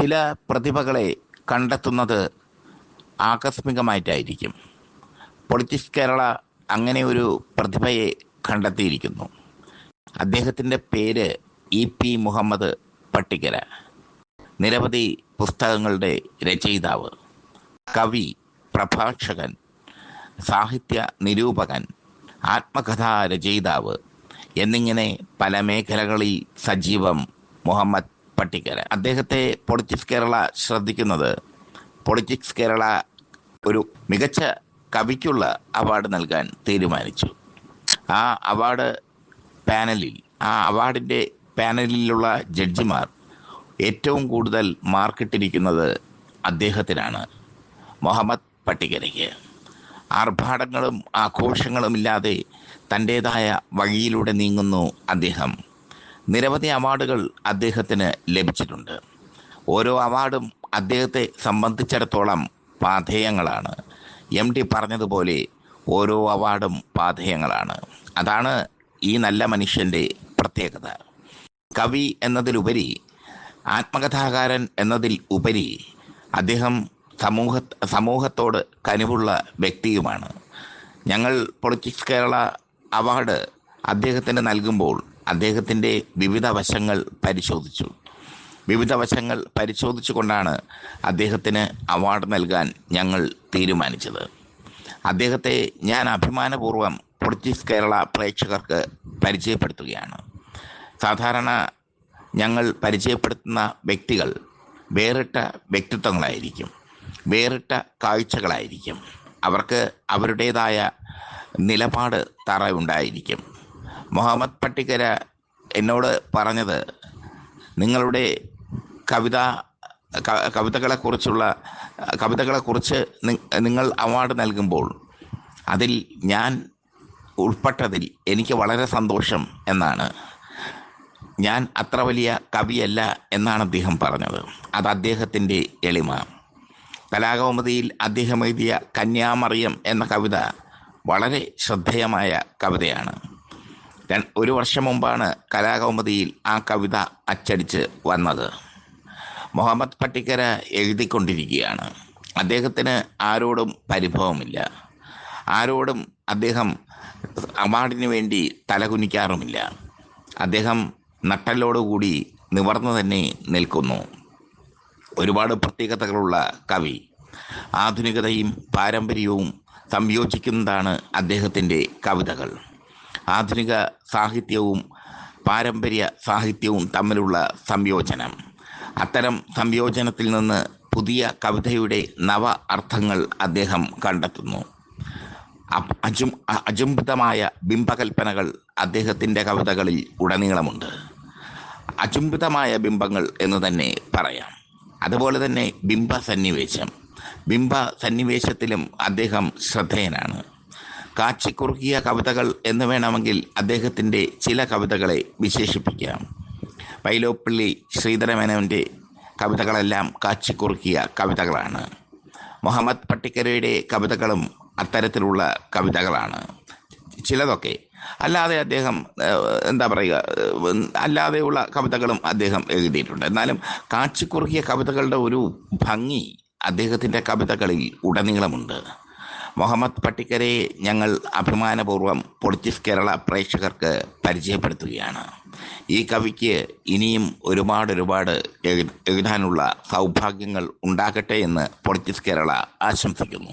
ചില പ്രതിഭകളെ കണ്ടെത്തുന്നത് ആകസ്മികമായിട്ടായിരിക്കും. പൊളിറ്റിക്സ് കേരള അങ്ങനെ ഒരു പ്രതിഭയെ കണ്ടെത്തിയിരിക്കുന്നു. അദ്ദേഹത്തിന്റെ പേര് ഇ പി മുഹമ്മദ് പട്ടിക്കര നിരവധി പുസ്തകങ്ങളുടെ രചയിതാവ് കവി പ്രഭാഷകൻ സാഹിത്യ നിരൂപകൻ ആത്മകഥാ രചയിതാവ് എന്നിങ്ങനെ പല മേഖലകളിൽ സജീവം മുഹമ്മദ് പട്ടിക്കര അദ്ദേഹത്തെ പൊളിറ്റിക്സ് കേരള ശ്രദ്ധിക്കുന്നത് പൊളിറ്റിക്സ് കേരള ഒരു മികച്ച കവിക്കുള്ള അവാർഡ് നൽകാൻ തീരുമാനിച്ചു. ആ അവാർഡ് പാനലിൽ ആ അവാർഡിന്റെ പാനലിലുള്ള ജഡ്ജിമാർ ഏറ്റവും കൂടുതൽ മാർക്കിട്ടിരിക്കുന്നത് അദ്ദേഹത്തിനാണ്. മുഹമ്മദ് പട്ടിക്കരയ്ക്ക് ആർഭാടങ്ങളും ആഘോഷങ്ങളും ഇല്ലാതെ തന്റേതായ വഴിയിലൂടെ നീങ്ങുന്നു അദ്ദേഹം. നിരവധി അവാർഡുകൾ അദ്ദേഹത്തിന് ലഭിച്ചിട്ടുണ്ട്. ഓരോ അവാർഡും അദ്ദേഹത്തെ സംബന്ധിച്ചിടത്തോളം പാധേയങ്ങളാണ്. എം ടി പറഞ്ഞതുപോലെ ഓരോ അവാർഡും പാധേയങ്ങളാണ്. അതാണ് ഈ നല്ല മനുഷ്യന്റെ പ്രത്യേകത. കവി എന്നതിലുപരി ആത്മകഥാകാരൻ എന്നതിൽ ഉപരി അദ്ദേഹം സമൂഹ സമൂഹത്തോട് കനിവുള്ള വ്യക്തിയുമാണ്. ഞങ്ങൾ പൊളിറ്റിക്സ് കേരള അവാർഡ് അദ്ദേഹത്തിന് നൽകുമ്പോൾ അദ്ദേഹത്തിന്റെ വിവിധ വശങ്ങൾ പരിശോധിച്ചു. വിവിധ വശങ്ങൾ പരിശോധിച്ചുകൊണ്ടാണ് അദ്ദേഹത്തിന് അവാർഡ് നൽകാൻ ഞങ്ങൾ തീരുമാനിച്ചത്. അദ്ദേഹത്തെ ഞാൻ അഭിമാനപൂർവം പൊളിറ്റിക്സ് കേരള പ്രേക്ഷകർക്ക് പരിചയപ്പെടുത്തുകയാണ്. സാധാരണ ഞങ്ങൾ പരിചയപ്പെടുത്തുന്ന വ്യക്തികൾ വേറിട്ട വ്യക്തിത്വങ്ങളായിരിക്കും വേറിട്ട കാഴ്ചകളായിരിക്കും. അവർക്ക് അവരുടേതായ നിലപാട് തറ ഉണ്ടായിരിക്കും മുഹമ്മദ് പട്ടിക്കര എന്നോട് പറഞ്ഞത് നിങ്ങളുടെ കവിത കവിതകളെ കവിതകളെക്കുറിച്ചുള്ള കവിതകളെക്കുറിച്ച് കുറിച്ച് നിങ്ങൾ അവാർഡ് നൽകുമ്പോൾ അതിൽ ഞാൻ ഉൾപ്പെട്ടതിൽ എനിക്ക് വളരെ സന്തോഷം എന്നാണ്. ഞാൻ അത്ര വലിയ കവിയല്ല എന്നാണ് അദ്ദേഹം പറഞ്ഞത്. അത് അദ്ദേഹത്തിന്റെ എളിമ. കലാകൗമുദിയിൽ അദ്ദേഹം എഴുതിയ കന്യാമറിയം എന്ന കവിത വളരെ ശ്രദ്ധേയമായ കവിതയാണ്. ഒരു വർഷം മുമ്പാണ് കലാകൗമുദിയിൽ ആ കവിത അച്ചടിച്ച് വന്നത്. മുഹമ്മദ് പട്ടിക്കര എഴുതിക്കൊണ്ടിരിക്കുകയാണ്. അദ്ദേഹത്തിന് ആരോടും പരിഭവമില്ല. ആരോടും അദ്ദേഹം അവാർഡിന് വേണ്ടി തലകുനിക്കാറുമില്ല. അദ്ദേഹം നട്ടലോടുകൂടി നിവർന്നു തന്നെ നിൽക്കുന്നു. ഒരുപാട് പ്രത്യേകതകളുള്ള കവി. ആധുനികതയും പാരമ്പര്യവും സംയോജിക്കുന്നതാണ് അദ്ദേഹത്തിന്റെ കവിതകൾ. ആധുനിക സാഹിത്യവും പാരമ്പര്യ സാഹിത്യവും തമ്മിലുള്ള സംയോജനം. അത്തരം സംയോജനത്തിൽ നിന്ന് പുതിയ കവിതയുടെ നവ അർത്ഥങ്ങൾ അദ്ദേഹം കണ്ടെത്തുന്നു. അജും അജുംബിതമായ ബിംബകൽപ്പനകൾ അദ്ദേഹത്തിന്റെ കവിതകളിൽ ഉടനീളമുണ്ട്. അചുംബിതമായ ബിംബങ്ങൾ എന്ന് തന്നെ പറയാം. അതുപോലെ തന്നെ ബിംബ സന്നിവേശം ബിംബ സന്നിവേശത്തിലും അദ്ദേഹം ശ്രദ്ധേയനാണ്. കാച്ചിക്കുറുക്കിയ കവിതകൾ എന്ന് വേണമെങ്കിൽ അദ്ദേഹത്തിന്റെ ചില കവിതകളെ വിശേഷിപ്പിക്കാം. പൈലോപ്പള്ളി ശ്രീധരമേനോന്റെ കവിതകളെല്ലാം കാച്ചിക്കുറുക്കിയ കവിതകളാണ്. മുഹമ്മദ് പട്ടിക്കരയുടെ കവിതകളും അത്തരത്തിലുള്ള കവിതകളാണ്. ചിലതൊക്കെ. അല്ലാതെ അദ്ദേഹം എന്താ പറയുക അല്ലാതെയുള്ള കവിതകളും അദ്ദേഹം എഴുതിയിട്ടുണ്ട്. എന്നാലും കാച്ചിക്കുറുക്കിയ കവിതകളുടെ ഒരു ഭംഗി അദ്ദേഹത്തിന്റെ കവിതകളിൽ ഉടനീളമുണ്ട്. മുഹമ്മദ് പട്ടിക്കരെ ഞങ്ങൾ അഭിമാനപൂർവം പൊളിറ്റിക്സ് കേരള പ്രേക്ഷകർക്ക് പരിചയപ്പെടുത്തുകയാണ്. ഈ കവിക്ക് ഇനിയും ഒരുപാട് ഒരുപാട് എഴു- എഴുതാനുള്ള സൗഭാഗ്യങ്ങൾ ഉണ്ടാകട്ടെ എന്ന് പൊളിറ്റിക്സ് കേരള ആശംസിക്കുന്നു.